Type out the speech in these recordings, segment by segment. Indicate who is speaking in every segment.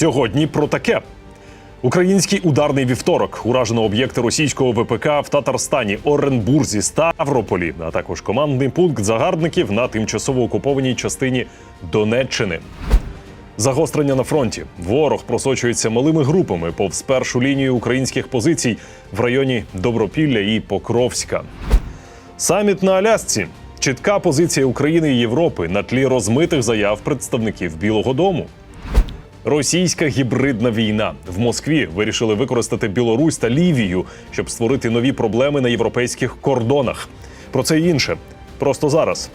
Speaker 1: Сьогодні про таке. Український ударний вівторок уражено об'єкти російського ВПК в Татарстані, Оренбурзі, Ставрополі, а також командний пункт загарбників на тимчасово окупованій частині Донеччини. Загострення на фронті. Ворог просочується малими групами повз першу лінію українських позицій в районі Добропілля і Покровська. Саміт на Алясці. Чітка позиція України і Європи на тлі розмитих заяв представників Білого Дому. Російська гібридна війна в Москві вирішили використати Білорусь та Лівію, щоб створити нові проблеми на європейських кордонах. Про це і інше просто зараз.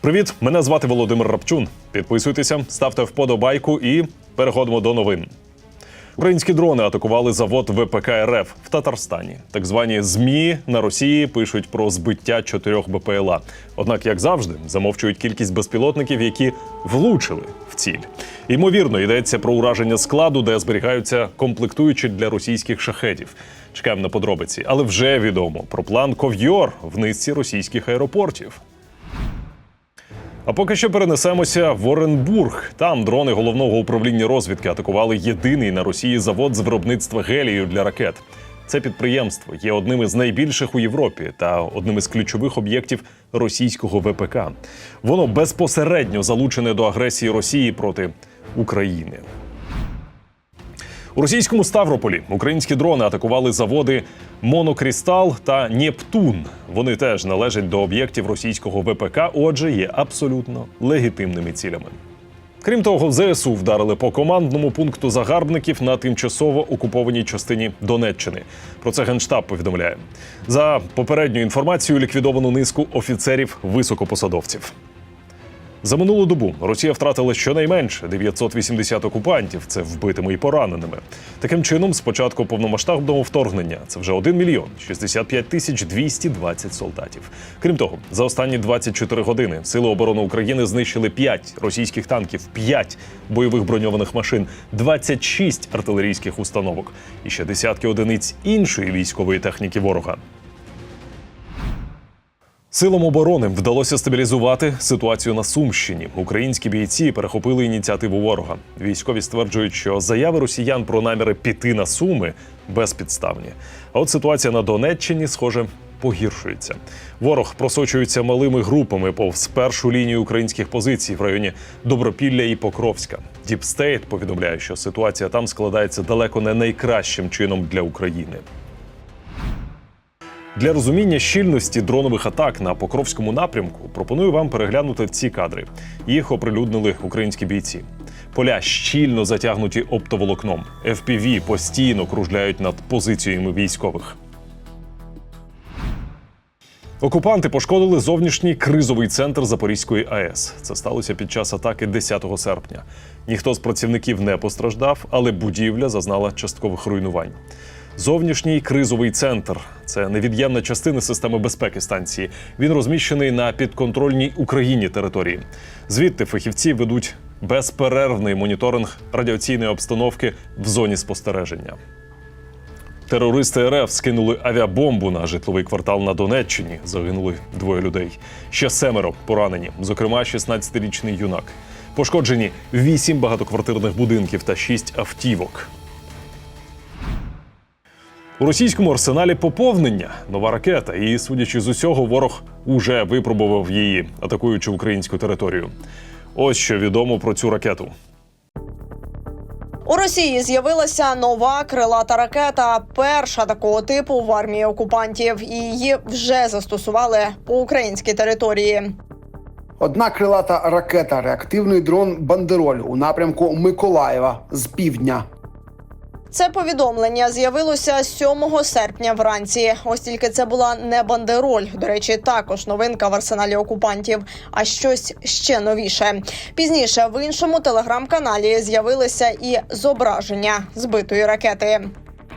Speaker 1: Привіт, мене звати Володимир Рапчун. Підписуйтеся, ставте вподобайку і переходимо до новин. Українські дрони атакували завод ВПК РФ в Татарстані. Так звані ЗМІ на Росії пишуть про збиття чотирьох БПЛА. Однак, як завжди, замовчують кількість безпілотників, які влучили в ціль. Ймовірно, йдеться про ураження складу, де зберігаються комплектуючі для російських шахедів. Чекаємо на подробиці, але вже відомо про план Ков'йор в низці російських аеропортів. А поки що перенесемося в Оренбург. Там дрони головного управління розвідки атакували єдиний на Росії завод з виробництва гелію для ракет. Це підприємство є одним із найбільших у Європі та одним із ключових об'єктів російського ВПК. Воно безпосередньо залучене до агресії Росії проти України. У російському Ставрополі українські дрони атакували заводи Монокрістал та Нептун. Вони теж належать до об'єктів російського ВПК, отже, є абсолютно легітимними цілями. Крім того, ЗСУ вдарили по командному пункту загарбників на тимчасово окупованій частині Донеччини. Про це генштаб повідомляє. За попередньою інформацією ліквідовано низку офіцерів високопосадовців. За минулу добу Росія втратила щонайменше 980 окупантів, це вбитими і пораненими. Таким чином, з початку повномасштабного вторгнення це вже 1 мільйон 65 тисяч 220 солдатів. Крім того, за останні 24 години Сили оборони України знищили 5 російських танків, 5 бойових броньованих машин, 26 артилерійських установок і ще десятки одиниць іншої військової техніки ворога. Силам оборони вдалося стабілізувати ситуацію на Сумщині. Українські бійці перехопили ініціативу ворога. Військові стверджують, що заяви росіян про наміри піти на суми безпідставні. А от ситуація на Донеччині, схоже, погіршується. Ворог просочується малими групами повз першу лінію українських позицій в районі Добропілля і Покровська. Діпстейт повідомляє, що ситуація там складається далеко не найкращим чином для України. Для розуміння щільності дронових атак на Покровському напрямку пропоную вам переглянути ці кадри. Їх оприлюднили українські бійці. Поля щільно затягнуті оптоволокном. FPV постійно кружляють над позиціями військових. Окупанти пошкодили зовнішній кризовий центр Запорізької АЕС. Це сталося під час атаки 10 серпня. Ніхто з працівників не постраждав, але будівля зазнала часткових руйнувань. Зовнішній кризовий центр це невід'ємна частина системи безпеки станції. Він розміщений на підконтрольній Україні території. Звідти фахівці ведуть безперервний моніторинг радіаційної обстановки в зоні спостереження. Терористи РФ скинули авіабомбу на житловий квартал на Донеччині. Загинули двоє людей. Ще семеро поранені, зокрема, 16-річний юнак. Пошкоджені вісім багатоквартирних будинків та шість автівок. У російському арсеналі поповнення нова ракета, і, судячи з усього, ворог уже випробував її, атакуючи українську територію. Ось що відомо про цю ракету.
Speaker 2: У Росії з'явилася нова крилата ракета, перша такого типу в армії окупантів. І її вже застосували по українській території.
Speaker 3: Одна крилата ракета, реактивний дрон Бандероль у напрямку Миколаєва з півдня.
Speaker 2: Це повідомлення з'явилося 7 серпня вранці. Ось тільки це була не бандероль. До речі, також новинка в арсеналі окупантів, а щось ще новіше. Пізніше в іншому телеграм-каналі з'явилися і зображення збитої ракети.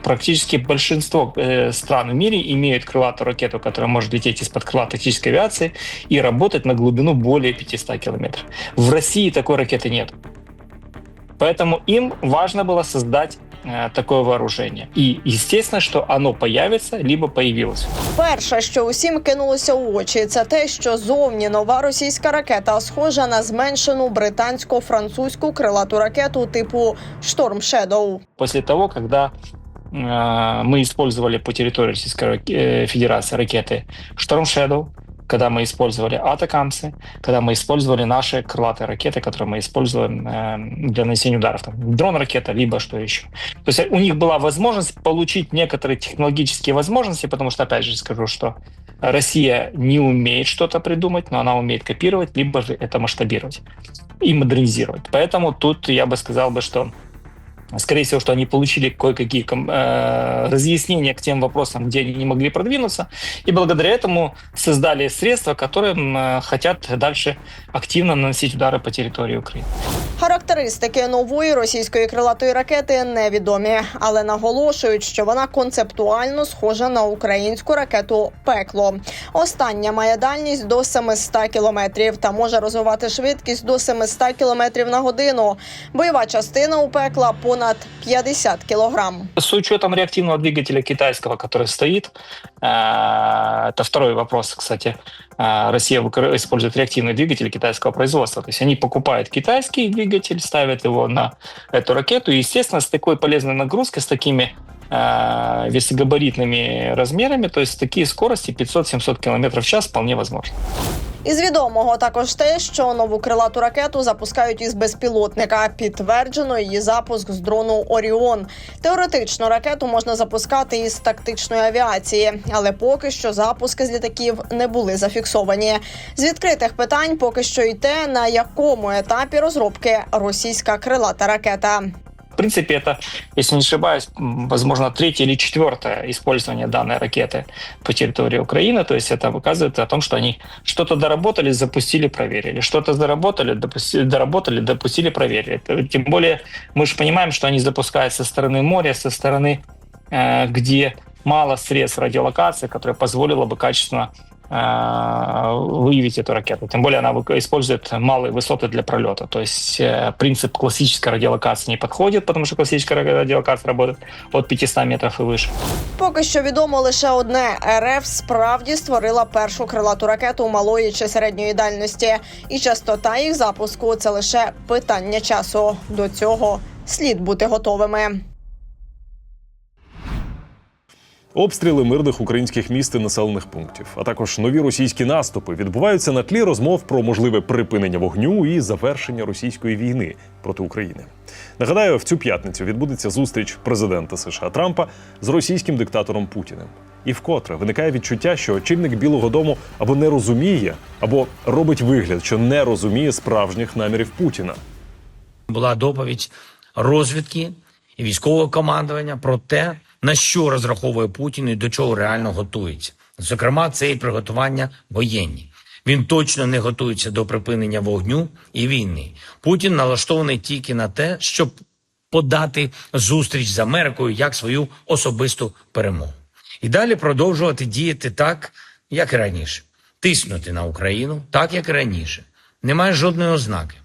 Speaker 4: Практически большинство э, стран в мире имеют крылатую ракету, которая может лететь из-под крыла тактической авиации и работать на глубину более 500 километров. В России такой ракеты нет. Поэтому им важно было создать э, такое вооружение. И естественно, что оно появится, либо появилось.
Speaker 2: Перше, що усім кинулося у очі, це те, що зовні нова російська ракета схожа на зменшену британсько-французьку крилату ракету типу Шторм Шедоу.
Speaker 4: После того, когда э, мы использовали по территории Российской рак- э, Федерации ракеты Storm Shadow, когда мы использовали атакамсы, когда мы использовали наши крылатые ракеты, которые мы используем э, для нанесения ударов, там, дрон-ракета, либо что еще. То есть у них была возможность получить некоторые технологические возможности, потому что, опять же, скажу, что Россия не умеет что-то придумать, но она умеет копировать, либо же это масштабировать и модернизировать. Поэтому тут я бы сказал бы, что скорее всего, что они получили кое-какие ком- э, разъяснения к тем вопросам, где они не могли продвинуться, и благодаря этому создали средства, которым э, хотят дальше активно наносить удары по территории Украины.
Speaker 2: Характеристики нової російської крилатої ракети невідомі, але наголошують, що вона концептуально схожа на українську ракету Пекло. Остання має дальність до 700 кілометрів та може розвивати швидкість до 700 кілометрів на годину. Бойова частина у пекла понад 50 кілограм.
Speaker 4: С учетом реактивного двигателя китайского, который стоит, э, это второй вопрос, кстати, э, Россия использует реактивный двигатель китайского производства. То есть они покупают китайский двигатель, ставят его на эту ракету, и, естественно, с такой полезной нагрузкой, с такими э, весогабаритными размерами, то есть такие скорости 500-700 км в час вполне возможно.
Speaker 2: Із відомого також те, що нову крилату ракету запускають із безпілотника. Підтверджено її запуск з дрону Оріон. Теоретично ракету можна запускати із тактичної авіації, але поки що запуски з літаків не були зафіксовані. З відкритих питань поки що й те, на якому етапі розробки російська крилата ракета.
Speaker 4: В принципе, это, если не ошибаюсь, возможно, третье или четвертое использование данной ракеты по территории Украины. То есть это показывает о том, что они что-то доработали, запустили, проверили. Что-то заработали, допустили, доработали, допустили, проверили. Тем более мы же понимаем, что они запускают со стороны моря, со стороны, э, где мало средств радиолокации, которое позволило бы качественно выявить эту ракету. Тем более она вы- использует малые высоты для пролета. То есть э, принцип классической радиолокации не подходит, потому что классическая радиолокация работает от 500 метров и выше.
Speaker 2: Поки що відомо лише одне: РФ справді створила першу крилату ракету малої чи середньої дальності, і частота їх запуску це лише питання часу. До цього слід бути готовими.
Speaker 1: Обстріли мирних українських міст і населених пунктів, а також нові російські наступи відбуваються на тлі розмов про можливе припинення вогню і завершення російської війни проти України. Нагадаю, в цю п'ятницю відбудеться зустріч президента США Трампа з російським диктатором Путіним. І вкотре виникає відчуття, що очільник Білого Дому або не розуміє, або робить вигляд, що не розуміє справжніх намірів Путіна.
Speaker 5: була доповідь розвідки і військового командування про те, на що розраховує Путін і до чого реально готується. Зокрема, це і приготування воєнні. Він точно не готується до припинення вогню і війни. Путін налаштований тільки на те, щоб подати зустріч з Америкою як свою особисту перемогу. І далі продовжувати діяти так, як і раніше, тиснути на Україну, так як і раніше. Немає жодної ознаки,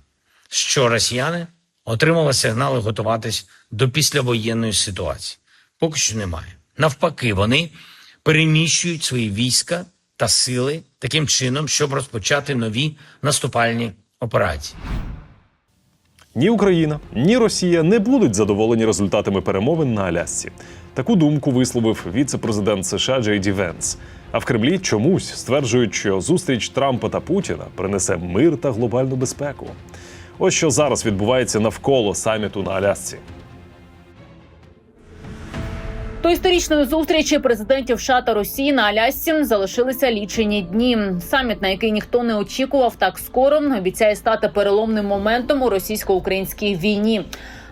Speaker 5: що росіяни отримали сигнали готуватись до післявоєнної ситуації. Поки що немає. Навпаки, вони переміщують свої війська та сили таким чином, щоб розпочати нові наступальні операції.
Speaker 1: Ні Україна, ні Росія не будуть задоволені результатами перемовин на Алясці. Таку думку висловив віце-президент США Джей Ді Венс. А в Кремлі чомусь стверджують, що зустріч Трампа та Путіна принесе мир та глобальну безпеку. Ось що зараз відбувається навколо саміту на Алясці.
Speaker 6: До історичної зустрічі президентів США та Росії на Алясці залишилися лічені дні. Саміт, на який ніхто не очікував так скоро, обіцяє стати переломним моментом у російсько-українській війні.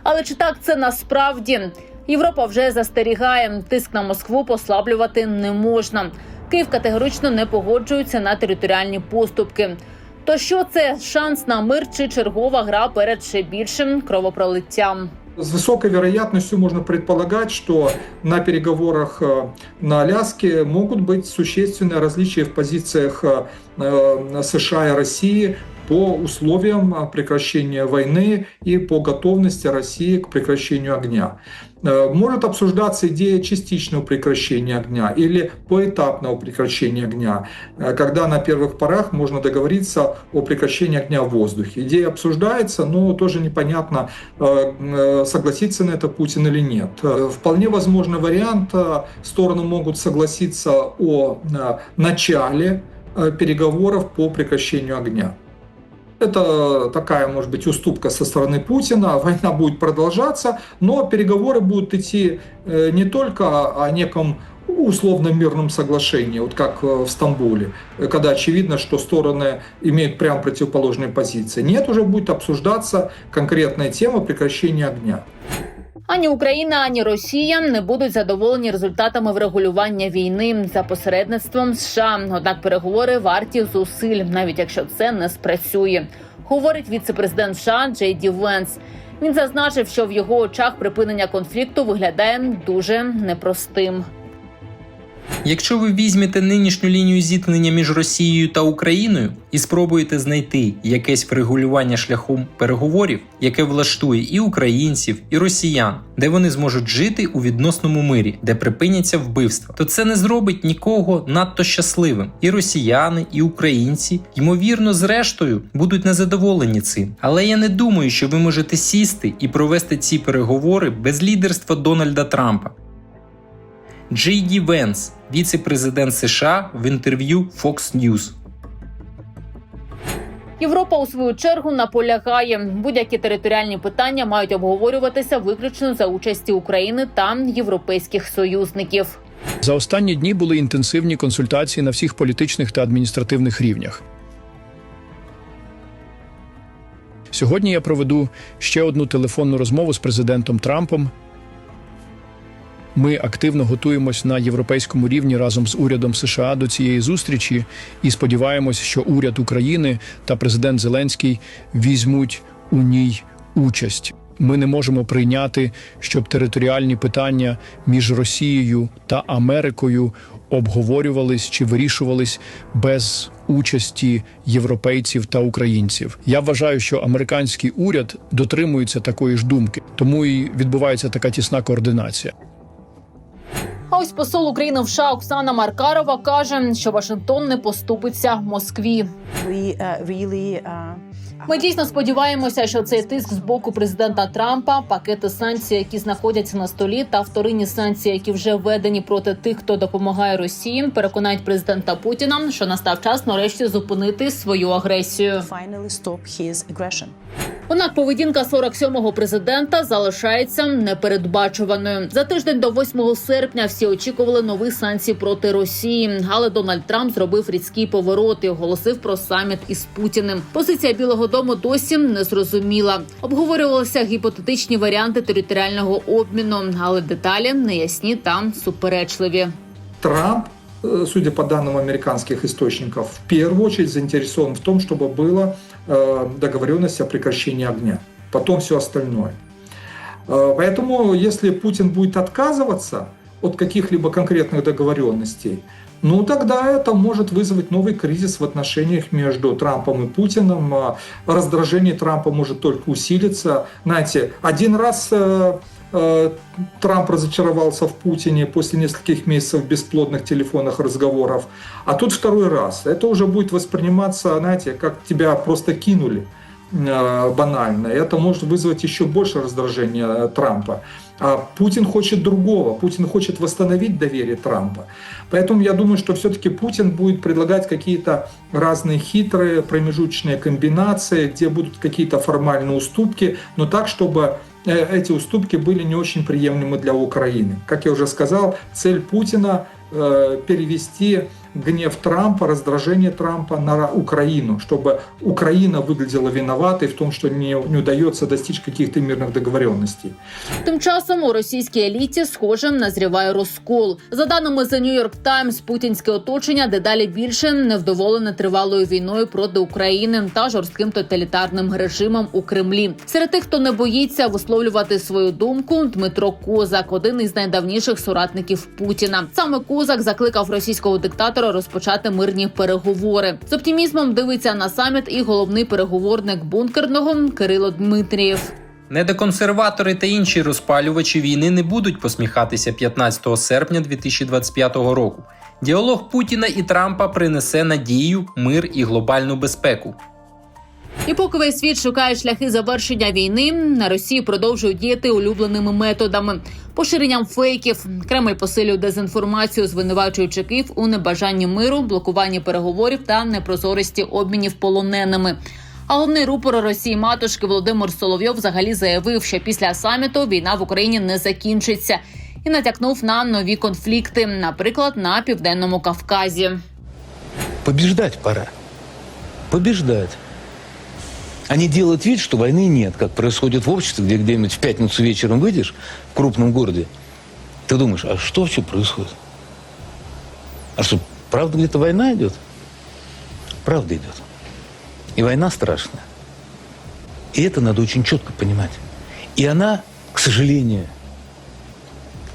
Speaker 6: Але чи так це насправді? Європа вже застерігає, тиск на Москву послаблювати не можна. Київ категорично не погоджується на територіальні поступки. То що це шанс на мир чи чергова гра перед ще більшим кровопролиттям?
Speaker 7: С высокой вероятностью можно предполагать, что на переговорах э, на Аляске могут быть существенные различия в позициях э, э, США и России по условиям а, прекращения войны и по готовности России к прекращению огня. Э, Может обсуждаться идея частичного прекращения огня или поэтапного прекращения огня, э, когда на первых порах можно договориться о прекращении огня в воздухе. Идея обсуждается, но тоже непонятно, э, согласится на это Путин или нет. Вполне возможный вариант, стороны могут согласиться о начале переговоров по прекращению огня. Это такая, может быть, уступка со стороны Путина. Война будет продолжаться, но переговоры будут идти э, не только о неком условно мирном соглашении, вот как э, в Стамбуле, э, когда очевидно, что стороны имеют прям противоположные позиции. Нет, уже будет обсуждаться конкретная тема прекращения огня.
Speaker 6: Ані Україна, ані Росія не будуть задоволені результатами врегулювання війни за посередництвом США. Однак переговори варті зусиль, навіть якщо це не спрацює. Говорить віце-президент США Джей Ді Венс. Він зазначив, що в його очах припинення конфлікту виглядає дуже непростим.
Speaker 8: Якщо ви візьмете нинішню лінію зіткнення між Росією та Україною і спробуєте знайти якесь врегулювання шляхом переговорів, яке влаштує і українців, і росіян, де вони зможуть жити у відносному мирі, де припиняться вбивства, то це не зробить нікого надто щасливим. І росіяни, і українці, ймовірно, зрештою будуть незадоволені цим. Але я не думаю, що ви можете сісти і провести ці переговори без лідерства Дональда Трампа. Джей Ді Венс, віце-президент США, в інтерв'ю Fox News.
Speaker 6: Європа у свою чергу наполягає, будь-які територіальні питання мають обговорюватися виключно за участі України та європейських союзників.
Speaker 9: За останні дні були інтенсивні консультації на всіх політичних та адміністративних рівнях. Сьогодні я проведу ще одну телефонну розмову з президентом Трампом. Ми активно готуємось на європейському рівні разом з урядом США до цієї зустрічі і сподіваємось, що уряд України та президент Зеленський візьмуть у ній участь. Ми не можемо прийняти, щоб територіальні питання між Росією та Америкою обговорювались чи вирішувались без участі європейців та українців. Я вважаю, що американський уряд дотримується такої ж думки, тому і відбувається така тісна координація.
Speaker 6: А ось посол України в США Оксана Маркарова каже, що Вашингтон не поступиться Москві.
Speaker 10: We uh, really uh,
Speaker 6: Ми дійсно сподіваємося, що цей тиск з боку президента Трампа, пакети санкцій, які знаходяться на столі, та вторинні санкції, які вже введені проти тих, хто допомагає Росії, переконають президента Путіна, що настав час нарешті зупинити свою агресію. Однак поведінка 47-го президента залишається непередбачуваною. За тиждень до 8 серпня всі очікували нових санкцій проти Росії, але Дональд Трамп зробив різкий поворот і оголосив про саміт із Путіним. Позиція Білого Дому досі не зрозуміла. Обговорювалися гіпотетичні варіанти територіального обміну, але деталі неясні та суперечливі.
Speaker 7: Трамп, э, судя по данным американских источников, в первую очередь заинтересован в том, чтобы была э, договоренность о прекращении огня. Потом все остальное. Э, Поэтому, если Путин будет отказываться от каких-либо конкретных договоренностей, ну тогда это может вызвать новый кризис в отношениях между Трампом и Путиным. А Раздражение Трампа может только усилиться. Знаете, один раз э, э, Трамп разочаровался в Путине после нескольких месяцев бесплодных телефонных разговоров, а тут второй раз. Это уже будет восприниматься, знаете, как тебя просто кинули э, банально. Это может вызвать еще больше раздражения Трампа. А Путин хочет другого. Путин хочет восстановить доверие Трампа. Поэтому я думаю, что все-таки Путин будет предлагать какие-то разные хитрые промежуточные комбинации, где будут какие-то формальные уступки, но так, чтобы э, эти уступки были не очень приемлемы для Украины. Как я уже сказал, цель Путина э, перевести гнев Трампа, раздражение Трампа на Украину, чтобы Украина выглядела виноватой в том, что не, не удается достичь каких-то мирных договоренностей.
Speaker 6: Тим часом у російській еліті, схоже, назріває розкол. За даними The New York Times, путінське оточення дедалі більше невдоволене тривалою війною проти України та жорстким тоталітарним режимом у Кремлі. Серед тих, хто не боїться висловлювати свою думку, Дмитро Козак, один із найдавніших соратників Путіна. Саме Козак закликав російського диктатора диктатора розпочати мирні переговори. З оптимізмом дивиться на саміт і головний переговорник бункерного Кирило Дмитрієв.
Speaker 8: Недоконсерватори та інші розпалювачі війни не будуть посміхатися 15 серпня 2025 року. Діалог Путіна і Трампа принесе надію, мир і глобальну безпеку.
Speaker 6: І поки весь світ шукає шляхи завершення війни, на Росії продовжують діяти улюбленими методами поширенням фейків. Кремль посилює дезінформацію, звинувачуючи Київ у небажанні миру, блокуванні переговорів та непрозорості обмінів полоненими. А головний рупор Росії матушки Володимир Соловйов взагалі заявив, що після саміту війна в Україні не закінчиться, і натякнув на нові конфлікти, наприклад, на південному Кавказі.
Speaker 11: Побеждать пора. Побеждать. Они делают вид, что войны нет, как происходит в обществе, где где-нибудь в пятницу вечером выйдешь в крупном городе, ты думаешь, а что вообще происходит? А что, правда где-то война идет? Правда идет. И война страшная. И это надо очень четко понимать. И она, к сожалению,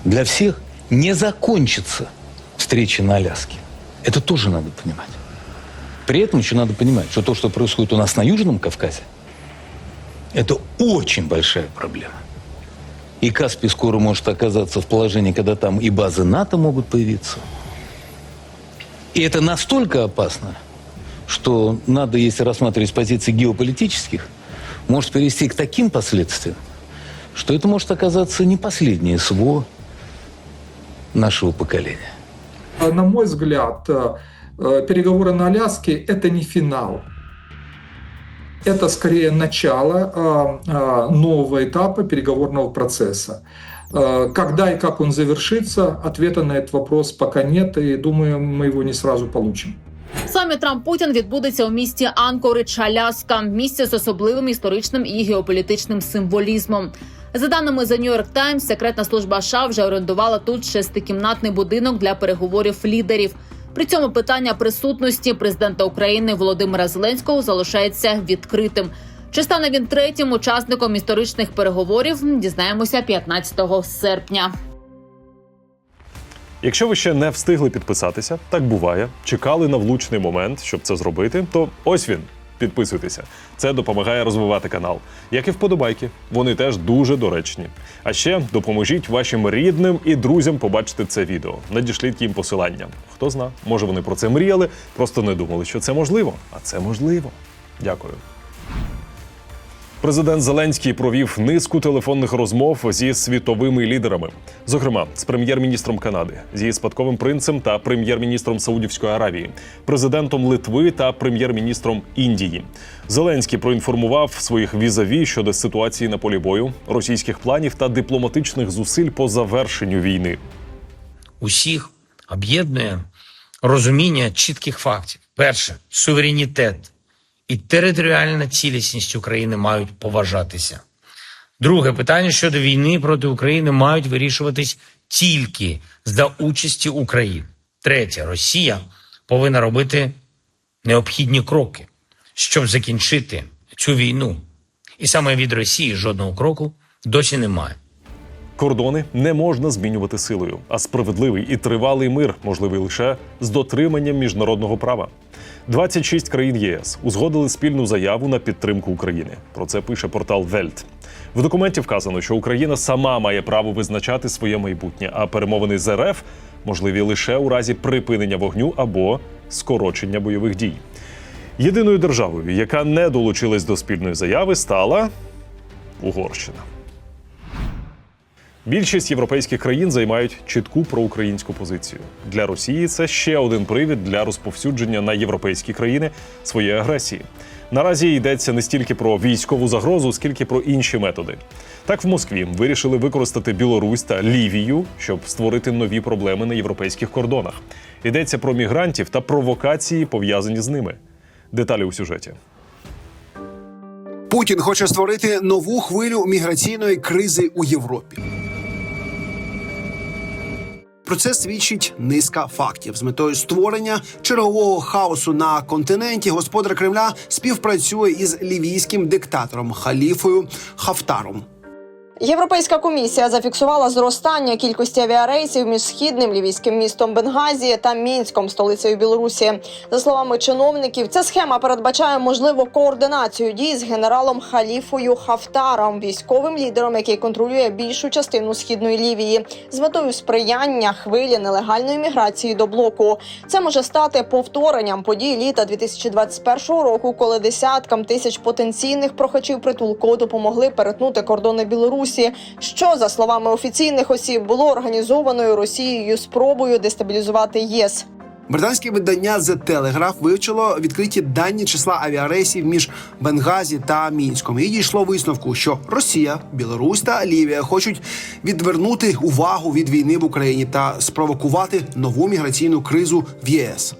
Speaker 11: для всех не закончится встречей на Аляске. Это тоже надо понимать. При этом еще надо понимать, что то, что происходит у нас на Южном Кавказе, это очень большая проблема. И Каспий скоро может оказаться в положении, когда там и базы НАТО могут появиться. И это настолько опасно, что надо, если рассматривать с позиции геополитических, может привести к таким последствиям, что это может оказаться не последнее СВО нашего поколения.
Speaker 7: На мой взгляд, э, переговоры на Аляске – это не финал. Это скорее начало э, э, нового этапа переговорного процесса. Э, Когда и как он завершится, ответа на этот вопрос пока нет, и думаю, мы его не сразу получим.
Speaker 6: Саміт Трамп Путін відбудеться у місті Анкоридж, Аляска, місце з особливим історичним і геополітичним символізмом. За даними The New York Times, секретна служба США вже орендувала тут шестикімнатний будинок для переговорів лідерів. При цьому питання присутності президента України Володимира Зеленського залишається відкритим. Чи стане він третім учасником історичних переговорів? Дізнаємося 15 серпня.
Speaker 1: Якщо ви ще не встигли підписатися, так буває, чекали на влучний момент, щоб це зробити, то ось він. Підписуйтеся. Це допомагає розвивати канал. Як і вподобайки, вони теж дуже доречні. А ще допоможіть вашим рідним і друзям побачити це відео. Надішліть їм посилання. Хто зна, може вони про це мріяли, просто не думали, що це можливо. А це можливо. Дякую. Президент Зеленський провів низку телефонних розмов зі світовими лідерами, зокрема з прем'єр-міністром Канади, з спадковим принцем та прем'єр-міністром Саудівської Аравії, президентом Литви та прем'єр-міністром Індії. Зеленський проінформував своїх візаві щодо ситуації на полі бою, російських планів та дипломатичних зусиль по завершенню війни.
Speaker 5: усіх об'єднує розуміння чітких фактів. Перше, суверенітет і територіальна цілісність України мають поважатися. Друге питання щодо війни проти України мають вирішуватись тільки за участі України. Третє, Росія повинна робити необхідні кроки, щоб закінчити цю війну. І саме від Росії жодного кроку досі немає.
Speaker 1: Кордони не можна змінювати силою, а справедливий і тривалий мир можливий лише з дотриманням міжнародного права. 26 країн ЄС узгодили спільну заяву на підтримку України. Про це пише портал Вельт. В документі вказано, що Україна сама має право визначати своє майбутнє, а перемовини з РФ можливі лише у разі припинення вогню або скорочення бойових дій. Єдиною державою, яка не долучилась до спільної заяви, стала Угорщина. Більшість європейських країн займають чітку проукраїнську позицію. Для Росії це ще один привід для розповсюдження на європейські країни своєї агресії. Наразі йдеться не стільки про військову загрозу, скільки про інші методи. Так в Москві вирішили використати Білорусь та Лівію, щоб створити нові проблеми на європейських кордонах. Йдеться про мігрантів та провокації, пов'язані з ними. Деталі у сюжеті.
Speaker 3: Путін хоче створити нову хвилю міграційної кризи у Європі. Про це свідчить низка фактів з метою створення чергового хаосу на континенті. Господар Кремля співпрацює із лівійським диктатором Халіфою Хафтаром.
Speaker 2: Європейська комісія зафіксувала зростання кількості авіарейсів між східним лівійським містом Бенгазі та Мінськом, столицею Білорусі. За словами чиновників, ця схема передбачає можливу координацію дій з генералом Халіфою Хафтаром, військовим лідером, який контролює більшу частину східної Лівії, з метою сприяння хвилі нелегальної міграції до блоку. Це може стати повторенням подій літа 2021 року, коли десяткам тисяч потенційних прохачів притулку допомогли перетнути кордони Білорусі, що за словами офіційних осіб було організованою Росією спробою дестабілізувати ЄС.
Speaker 3: Британське видання The Telegraph вивчило відкриті дані числа авіарейсів між Бенгазі та Мінськом і дійшло висновку, що Росія, Білорусь та Лівія хочуть відвернути увагу від війни в Україні та спровокувати нову міграційну кризу в ЄС.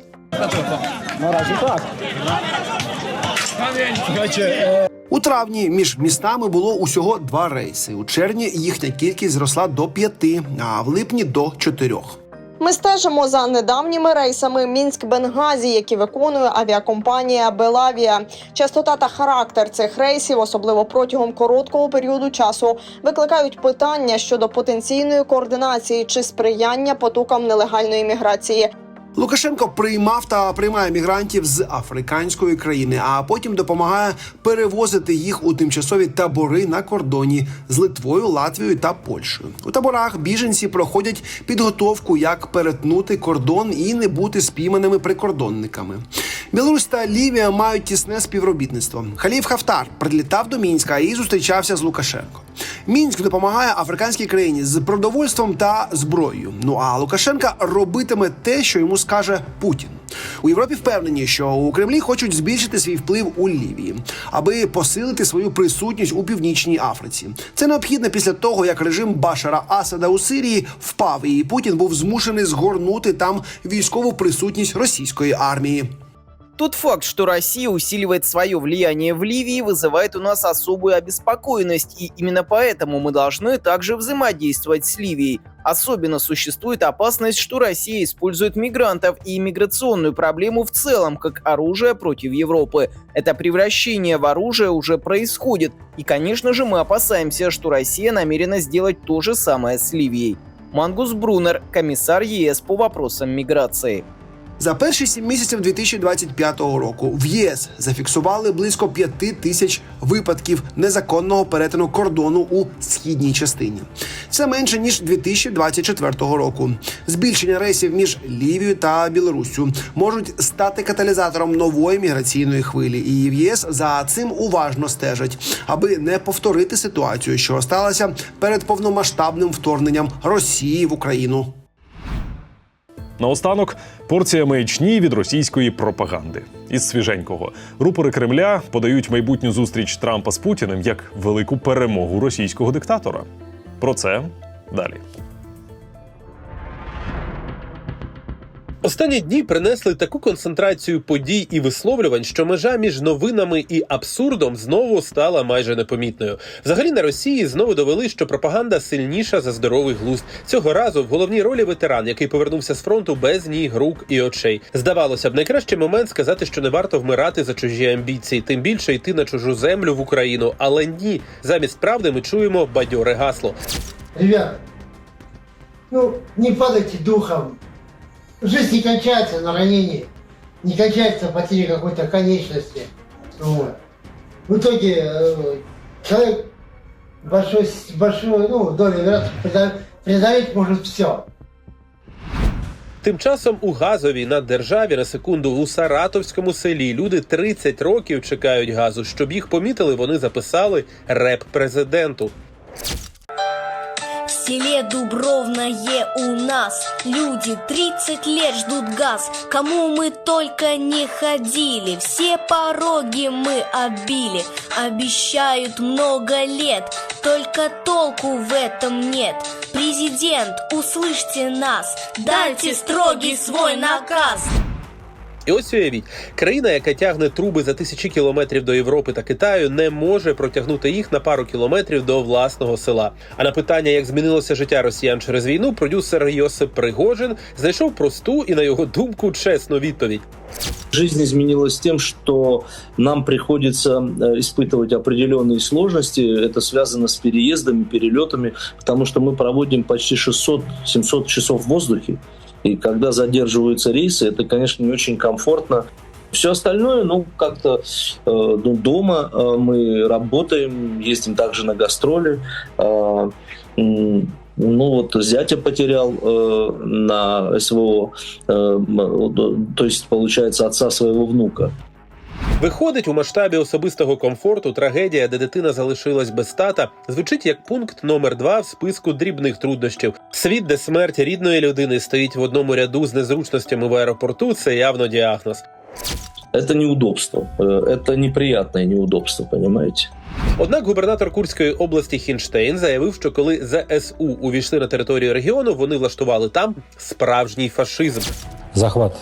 Speaker 3: У травні між містами було усього два рейси. У червні їхня кількість зросла до п'яти, а в липні до чотирьох.
Speaker 2: Ми стежимо за недавніми рейсами Мінськ-Бенгазі, які виконує авіакомпанія Белавія. Частота та характер цих рейсів, особливо протягом короткого періоду часу, викликають питання щодо потенційної координації чи сприяння потокам нелегальної міграції.
Speaker 3: Лукашенко приймав та приймає мігрантів з африканської країни, а потім допомагає перевозити їх у тимчасові табори на кордоні з Литвою, Латвією та Польщею. У таборах біженці проходять підготовку, як перетнути кордон і не бути спійманими прикордонниками. Білорусь та Лівія мають тісне співробітництво. Халіф Хафтар прилітав до Мінська і зустрічався з Лукашенко. Мінськ допомагає африканській країні з продовольством та зброєю. Ну а Лукашенка робитиме те, що йому скаже Путін. У Європі впевнені, що у Кремлі хочуть збільшити свій вплив у Лівії, аби посилити свою присутність у північній Африці. Це необхідно після того, як режим Башара Асада у Сирії впав, і Путін був змушений згорнути там військову присутність російської армії.
Speaker 12: Тот факт, что Россия усиливает свое влияние в Ливии, вызывает у нас особую обеспокоенность, и именно поэтому мы должны также взаимодействовать с Ливией. Особенно существует опасность, что Россия использует мигрантов и иммиграционную проблему в целом как оружие против Европы. Это превращение в оружие уже происходит, и, конечно же, мы опасаемся, что Россия намерена сделать то же самое с Ливией. Мангус Брунер, комиссар ЕС по вопросам миграции.
Speaker 3: За перші сім місяців 2025 року в ЄС зафіксували близько п'яти тисяч випадків незаконного перетину кордону у східній частині. Це менше ніж 2024 року. Збільшення рейсів між Лівією та Білоруссю можуть стати каталізатором нової міграційної хвилі. І в ЄС за цим уважно стежать, аби не повторити ситуацію, що сталася перед повномасштабним вторгненням Росії в Україну.
Speaker 1: Наостанок порція маячні від російської пропаганди. Із свіженького рупори Кремля подають майбутню зустріч Трампа з Путіним як велику перемогу російського диктатора. Про це далі.
Speaker 13: Останні дні принесли таку концентрацію подій і висловлювань, що межа між новинами і абсурдом знову стала майже непомітною. Взагалі на Росії знову довели, що пропаганда сильніша за здоровий глузд. Цього разу в головній ролі ветеран, який повернувся з фронту без ніг, рук і очей. Здавалося б, найкращий момент сказати, що не варто вмирати за чужі амбіції, тим більше йти на чужу землю в Україну. Але ні, замість правди ми чуємо бадьоре гасло.
Speaker 14: Ребята, ну не падайте духом. Жизнь не кончается на ранении, не кончается потерей какой-то конечности. Вот. В итоге э, человек большой, с большой ну, долей вероятности преодолеть может все.
Speaker 13: Тим часом у газовій наддержаві на секунду у Саратовському селі люди 30 років чекають газу. Щоб їх помітили, вони записали реп президенту.
Speaker 15: Селе Дубровное у нас люди 30 лет ждут газ. Кому мы только не ходили, все пороги мы оббили. Обещают много лет, только толку в этом нет. Президент, услышьте нас, дайте строгий свой наказ.
Speaker 13: І ось уявіть, країна, яка тягне труби за тисячі кілометрів до Європи та Китаю, не може протягнути їх на пару кілометрів до власного села. А на питання, як змінилося життя росіян через війну, продюсер Йосип Пригожин знайшов просту і на його думку чесну відповідь.
Speaker 16: Жизнь изменилась тем, что нам приходится э, испытывать определенные сложности. Это связано с переездами, перелетами, потому что мы проводим почти 600-700 часов в воздухе. И когда задерживаются рейсы, это, конечно, не очень комфортно. Все остальное, ну, как-то э, ну, дома э, мы работаем, ездим также на гастроли. Э, м, ну вот зятя потерял э, на СВО, э, м, то есть, получается, отца своего внука.
Speaker 13: Виходить, у масштабі особистого комфорту трагедія, де дитина залишилась без тата, звучить як пункт номер два в списку дрібних труднощів. Світ, де смерть рідної людини стоїть в одному ряду з незручностями в аеропорту, це явно діагноз.
Speaker 16: Это неудобство, э, это неприятное неудобство, понимаете?
Speaker 13: Однак губернатор Курської області Хінштейн заявив, що коли ЗСУ увійшли на територію регіону, вони влаштували там справжній фашизм.
Speaker 17: захват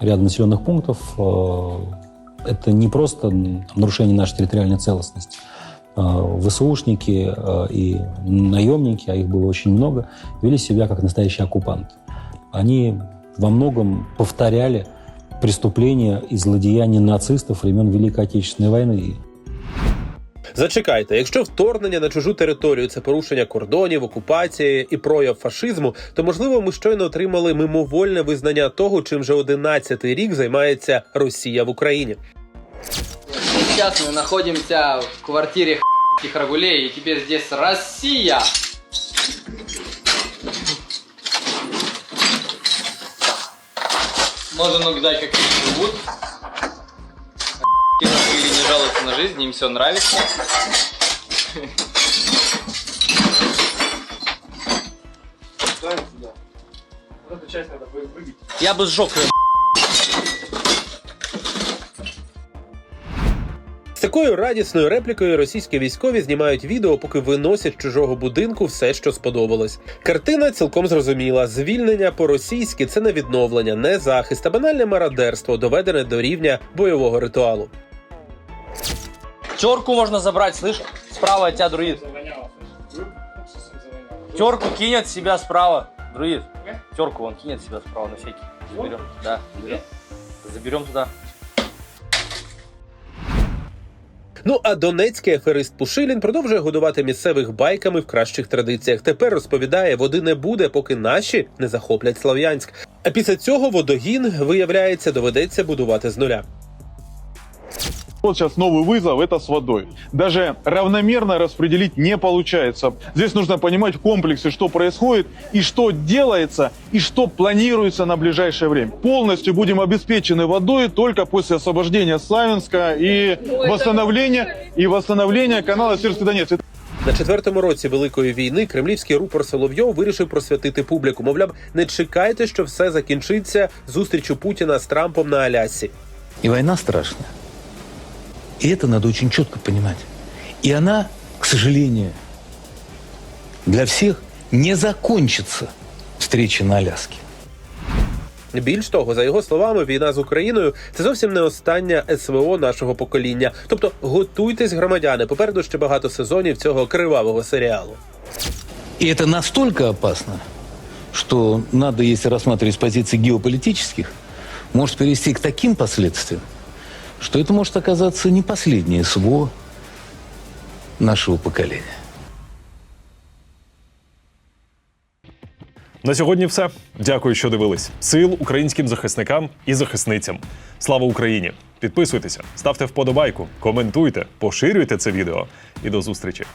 Speaker 17: ряда населенных пунктов э, это не просто нарушение нашей территориальной целостности. Э, ВСУшники э, и наемники, а их было очень много, вели себя как настоящие оккупанты. Они во многом повторяли преступления и злодеяния нацистов времен Великой Отечественной войны.
Speaker 13: Зачекайте, якщо вторгнення на чужу територію це порушення кордонів, окупації і прояв фашизму, то можливо ми щойно отримали мимовольне визнання того, чим вже 11-й рік займається Росія в Україні.
Speaker 18: Сейчас мы находимся в квартире этих рагулей, и теперь здесь Россия. Можно наблюдать, как они живут. Не жалуются на жизнь, им все нравится. Я бы сжег её.
Speaker 13: З такою радісною реплікою російські військові знімають відео, поки виносять з чужого будинку все, що сподобалось. Картина цілком зрозуміла: звільнення по-російськи це не відновлення, не захист, а банальне мародерство, доведене до рівня бойового ритуалу.
Speaker 18: Терку можно забрать, слышь? Справа от тебя, друид. Терку кинет себя справа. Друид, терку он кинет себя справа на всякий. Заберем. Да, заберем. Заберем туда.
Speaker 13: Ну а донецький аферист Пушилін продовжує годувати місцевих байками в кращих традиціях. Тепер розповідає, води не буде, поки наші не захоплять Слов'янськ. А після цього водогін, виявляється, доведеться будувати з нуля.
Speaker 19: Вот сейчас новый вызов, это с водой. Даже равномерно распределить не получается. Здесь нужно понимать в комплексе, что происходит, и что делается, и что планируется на ближайшее время. Полностью будем обеспечены водой только после освобождения Славянска и восстановления, и восстановления канала Сирский Донец.
Speaker 13: На четвертому році великої війни кремлівський рупор Соловйов вирішив просвятити публіку. Мовляв, не чекайте, що все закінчиться зустрічю Путіна з Трампом на Алясі.
Speaker 11: И война страшная. И это надо очень четко понимать. И она, к сожалению, для всех не закончится встреча на Аляске.
Speaker 13: Більш того, за його словами, війна з Україною це зовсім не остання СВО нашого покоління. Тобто готуйтесь, громадяни. Попереду ще багато сезонів цього кривавого серіалу.
Speaker 11: И это настолько опасно, что надо, если рассматривать с позиций геополитических, может привести к таким последствиям, что это может оказаться не последнее СВО нашего поколения.
Speaker 1: На сьогодні все. Дякую, що дивились. Сил українським захисникам і захисницям. Слава Україні! Підписуйтеся, ставте вподобайку, коментуйте, поширюйте це відео і до зустрічі.